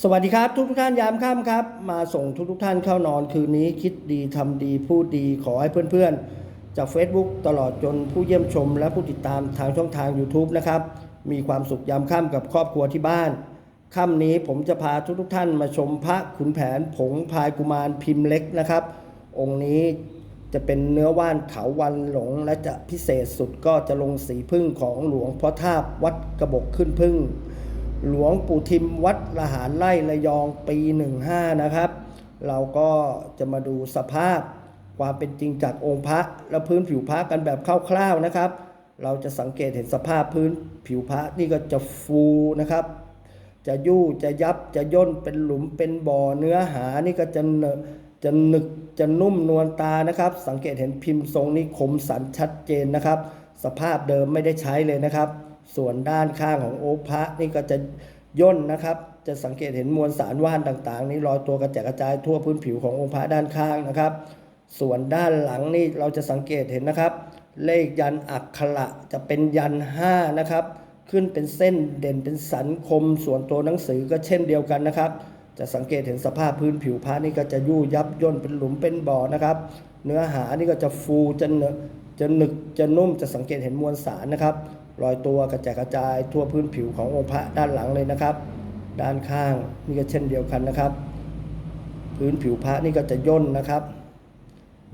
สวัสดีครับ ทุกทุกท่านยามค่ำครับ มาส่งทุกทุกท่านเข้านอนคืนนี้คิดดีทำดีพูดดีขอให้เพื่อนๆ จาก Facebook ตลอดจนผู้เยี่ยมชม และผู้ติดตามทางช่องทาง YouTube นะครับ มีความสุขยามค่ำกับครอบครัวที่บ้านค่ำนี้ผมจะพาทุกทุกท่านมาชมพระขุนแผนผงพายกุมารพิมพ์เล็กนะครับ องค์นี้จะเป็นเนื้อว่านเถาวันหลง และจะพิเศษสุดก็จะลงสีพึ่งของหลวงพ่อทาบวัดกระบกขึ้นพึ่ง หลวงปู่ทิมวัดละหารไร่ระยองปี 15 นะครับ เราก็จะมาดูสภาพความเป็นจริงจากองค์พระและพื้นผิวพระกันแบบคร่าวๆนะครับ เราจะสังเกตเห็นสภาพพื้นผิวพระนี่ก็จะฟูนะครับ จะยู่จะยับจะย่นเป็นหลุมเป็นบ่อเนื้อหานี่ก็จะเนจะหนึกจะนุ่มนวลตานะครับ สังเกตเห็นพิมพ์ทรงนี่คมสันชัดเจนนะครับ สภาพเดิมไม่ได้ใช้เลยนะครับ ส่วนด้านข้างของโอพระนี่ก็จะย่นนะครับ จะสังเกตเห็นมวลสารว่านต่างๆ นี่ลอยตัวกระจายกระจายทั่วพื้นผิวขององค์พระด้านข้างนะครับ ส่วนด้านหลังนี่เราจะสังเกตเห็นนะครับ เลขยันอักขระจะเป็นยันห้านะครับขึ้นเป็นเส้นเด่นเป็นสันคม ส่วนตัวหนังสือก็เช่นเดียวกันนะครับ จะสังเกตเห็นสภาพพื้นผิวพระนี่ก็จะยู่ยับย่นเป็นหลุมเป็นบ่อนะครับ เนื้อหานี่ก็จะฟูจะเนจะหนึกจะนุ่มจะสังเกตเห็นมวลสารนะครับ รอยตัวกระจายกระจายทั่วพื้นผิวขององค์พระด้านหลังเลยนะครับ ด้านข้างนี่ก็เช่นเดียวกันนะครับ พื้นผิวพระนี่ก็จะย่นนะครับ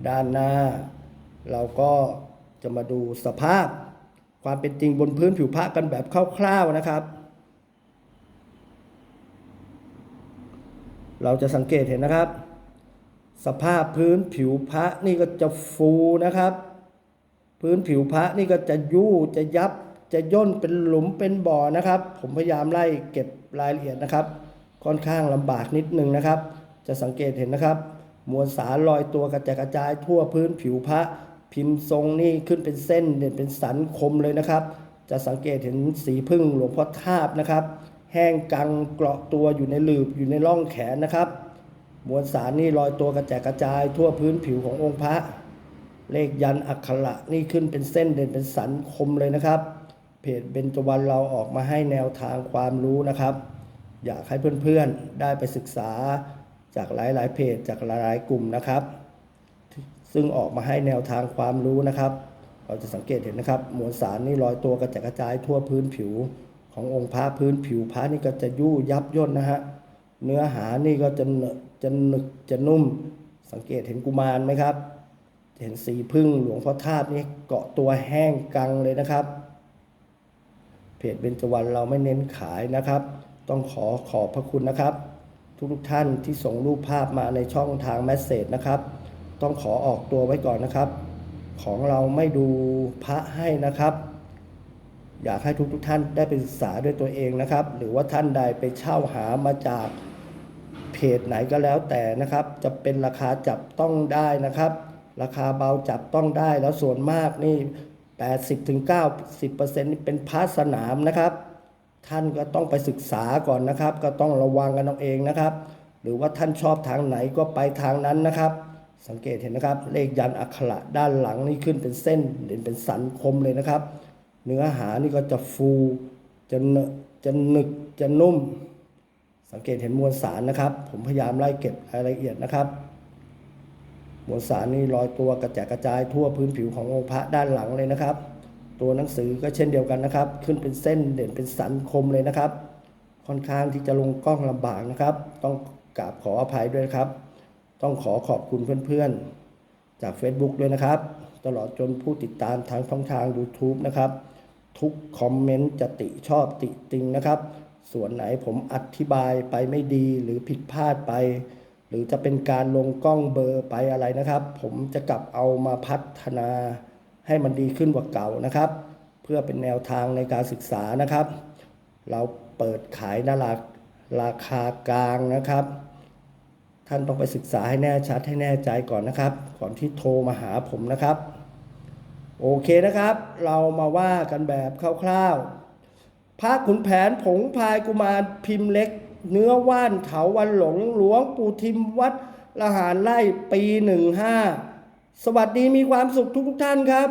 ด้านหน้า เราก็จะมาดูสภาพความเป็นจริงบนพื้นผิวพระกันแบบคร่าวๆนะครับ เราจะสังเกตเห็นนะครับ สภาพพื้นผิวพระนี่ก็จะฟูนะครับ พื้นผิวพระนี่ก็จะยู่จะยับ จะย่นเป็นหลุมเป็นบ่อนะครับ ผมพยายามไล่เก็บรายละเอียดนะครับ ค่อนข้างลำบากนิดนึงนะครับ จะสังเกตเห็นนะครับ มวลสารลอยตัวกระจายกระจายทั่วพื้นผิวพระพิมพ์ทรงนี่ขึ้นเป็นเส้นเด่นเป็นสันคมเลยนะครับ จะสังเกตเห็นสีพึ่งหลวงพ่อทาบนะครับ แห้งกังเกราะตัวอยู่ในหลืบอยู่ในร่องแขนนะครับ มวลสารนี่ลอยตัวกระจายกระจายทั่วพื้นผิวขององค์พระ เลขยันอักขระนี่ขึ้นเป็นเส้นเด่นเป็นสันคมเลยนะครับ เพจเบญจวรรณเราออกมาให้แนวทางความรู้นะครับ อยากให้เพื่อนๆได้ไปศึกษาจากหลายๆ เพจจากหลายๆกลุ่มนะครับ ซึ่งออกมาให้แนวทางความรู้นะครับ เราจะสังเกตเห็นนะครับ มวลสารนี่ลอยตัวกระจายกระจายทั่วพื้นผิว ขององค์พระพื้นผิวพระนี่ก็จะยู่ยับย่นนะฮะเนื้อหานี่ก็จะเนอะจะหนึกจะนุ่ม สังเกตเห็นกุมารไหมครับ เห็นสีพึ่งหลวงพ่อทาบนี่เกาะตัวแห้งกังเลยนะครับ เพจเบญจวรรณเราไม่เน้นขายนะครับ ต้องขอขอบพระคุณนะครับ ทุกทุกท่านที่ส่งรูปภาพมาในช่องทางแมสเซจนะครับ ต้องขอออกตัวไว้ก่อนนะครับ ของเราไม่ดูพระให้นะครับ อยากให้ทุกทุกท่านได้ไปศึกษาด้วยตัวเองนะครับ หรือว่าท่านใดไปเช่าหามาจากเพจไหนก็แล้วแต่นะครับ จะเป็นราคาจับต้องได้นะครับ ราคาเบาจับต้องได้แล้วส่วนมากนี่ 80ถึง90%นี่เป็นพาสนามนะครับ ท่านก็ต้องไปศึกษาก่อนนะครับ ก็ต้องระวังกันเอาเองนะครับ หรือว่าท่านชอบทางไหนก็ไปทางนั้นนะครับ สังเกตเห็นนะครับ เลขยันอักขระด้านหลังนี่ขึ้นเป็นเส้นเด่นเป็นสันคมเลยนะครับ เนื้อหานี่ก็จะฟูจะเนจะหนึกจะนุ่ม สังเกตเห็นมวลสารนะครับ ผมพยายามไล่เก็บรายละเอียดนะครับ มวลสารนี่ลอยตัวกระจายกระจายทั่วพื้นผิวขององค์พระด้านหลังเลยนะครับ ตัวหนังสือก็เช่นเดียวกันนะครับ ขึ้นเป็นเส้นเด่นเป็นสันคมเลยนะครับ ค่อนข้างที่จะลงกล้องลำบากนะครับ ต้องกราบขออภัยด้วยครับ ต้องขอขอบคุณเพื่อนๆ จาก Facebook ด้วยนะครับ ตลอดจนผู้ติดตามทางช่องทาง YouTube นะครับ ทุกคอมเมนต์จะติชอบติติงนะครับ ส่วนไหนผมอธิบายไปไม่ดีหรือผิดพลาดไป หรือจะเป็นการลงกล้องเบอร์ไปอะไรนะครับ ผมจะกลับเอามาพัฒนาให้มันดีขึ้นกว่าเก่านะครับ เพื่อเป็นแนวทางในการศึกษานะครับ เราเปิดขายนาราราคากลางนะครับ ท่านต้องไปศึกษาให้แน่ชัดให้แน่ใจก่อนนะครับ ก่อนที่โทรมาหาผมนะครับ โอเคนะครับ เรามาว่ากันแบบคร่าวๆพระขุนแผนผงพายกุมารพิมพ์เล็ก เนื้อว่านเถาวันหลงหลวงปู่ทิมวัดละหารไล่ปีหนึ่งห้าสวัสดีมีความสุขทุกท่านครับ